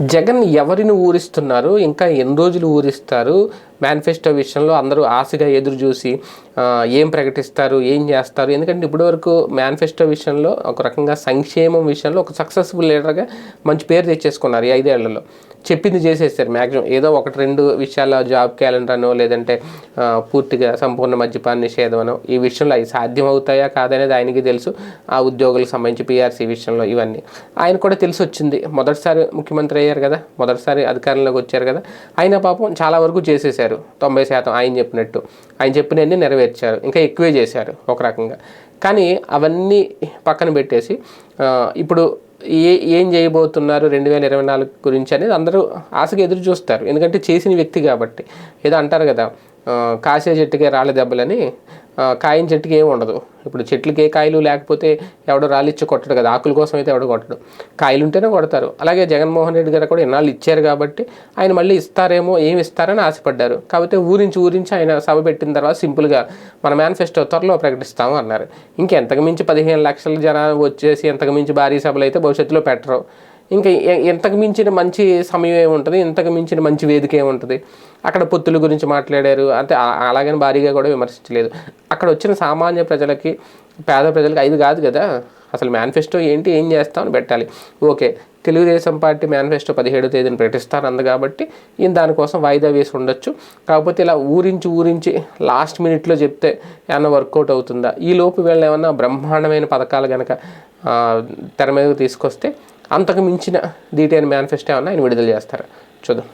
జగన్ ఎవరిని ఊరిస్తున్నారు? ఇంకా ఎన్ని రోజులు ఊరిస్తారు? మేనిఫెస్టో విషయంలో అందరూ ఆశగా ఎదురు చూసి ఏం ప్రకటిస్తారు ఏం చేస్తారు? ఎందుకంటే ఇప్పటివరకు మేనిఫెస్టో విషయంలో ఒక రకంగా సంక్షేమం విషయంలో ఒక సక్సెస్ఫుల్ లీడర్గా మంచి పేరు తెచ్చేసుకున్నారు ఈ ఐదేళ్ళలో. చెప్పింది చేసేస్తారు మ్యాక్సిమం ఏదో ఒకటి రెండు విషయాల జాబ్ క్యాలెండర్ అనో లేదంటే పూర్తిగా సంపూర్ణ మద్యపాన నిషేధం అనో ఈ విషయంలో అవి సాధ్యం అవుతాయా కాదనేది ఆయనకి తెలుసు. ఆ ఉద్యోగులకు సంబంధించి పీఆర్సీ విషయంలో ఇవన్నీ. ఆయన కూడా తెలిసి వచ్చింది. మొదటిసారి ముఖ్యమంత్రి అయ్యారు కదా. మొదటిసారి అధికారంలోకి వచ్చారు కదా. ఆయన పాపం చాలా వరకు చేసేసారు తొంభై శాతం ఆయన చెప్పినట్టు. ఆయన చెప్పినవన్నీ నెరవేర్చారు. ఇంకా ఎక్కువే చేశారు ఒక రకంగా. కానీ అవన్నీ పక్కన పెట్టేసి ఇప్పుడు ఏ ఏం చేయబోతున్నారు రెండు వేల ఇరవై నాలుగు గురించి అనేది అందరూ ఆశగా ఎదురు చూస్తారు. ఎందుకంటే చేసిన వ్యక్తి కాబట్టి. ఏదో అంటారు కదా కాసే చెట్టుకే రాళ్ళ దెబ్బలని కాయని కాయిన చెట్టుకి ఏమి ఉండదు. ఇప్పుడు చెట్లకి ఏ కాయలు లేకపోతే ఎవడో రాళ్ళిచ్చి కొట్టడు కదా ఆకుల కోసం అయితే ఎవడో కొట్టడు. కాయలు ఉంటేనే కొడతారు. అలాగే జగన్మోహన్ రెడ్డి గారు కూడా ఇన్నాళ్ళు ఇచ్చారు కాబట్టి ఆయన మళ్ళీ ఇస్తారేమో ఏమి ఇస్తారని ఆశపడ్డారు. కాకపోతే ఊరించి ఊరించి ఆయన సభ పెట్టిన తర్వాత సింపుల్గా మన మేనిఫెస్టో త్వరలో ప్రకటిస్తాము అన్నారు. ఇంకెంతకు మించి పదిహేను లక్షల జనాలు వచ్చేసి ఎంతకు మించి భారీ సభలు అయితే భవిష్యత్తులో పెట్టరు. ఇంకా ఇంతకు మించిన మంచి సమయం ఏముంటుంది ఇంతకు మించిన మంచి వేదిక ఏముంటుంది అక్కడ పొత్తుల గురించి మాట్లాడారు అంటే అలాగని భారీగా కూడా విమర్శించలేదు. అక్కడ వచ్చిన సామాన్య ప్రజలకి పేద ప్రజలకి ఐదు కాదు కదా అసలు మేనిఫెస్టో ఏంటి ఏం చేస్తామని పెట్టాలి. ఓకే తెలుగుదేశం పార్టీ మేనిఫెస్టో పదిహేడో తేదీని ప్రకటిస్తారంది కాబట్టి ఈయన దానికోసం వాయిదా వేసి ఉండొచ్చు. కాకపోతే ఇలా ఊరించి ఊరించి లాస్ట్ మినిట్లో చెప్తే ఏమన్నా వర్కౌట్ అవుతుందా? ఈ లోపు వీళ్ళు ఏమన్నా బ్రహ్మాండమైన పథకాలు కనుక తెర మీదకు తీసుకొస్తే అంతకు మించిన డీటెయిల్ మేనిఫెస్టో ఏమన్నా ఆయన విడుదల చేస్తారు? చూద్దాం.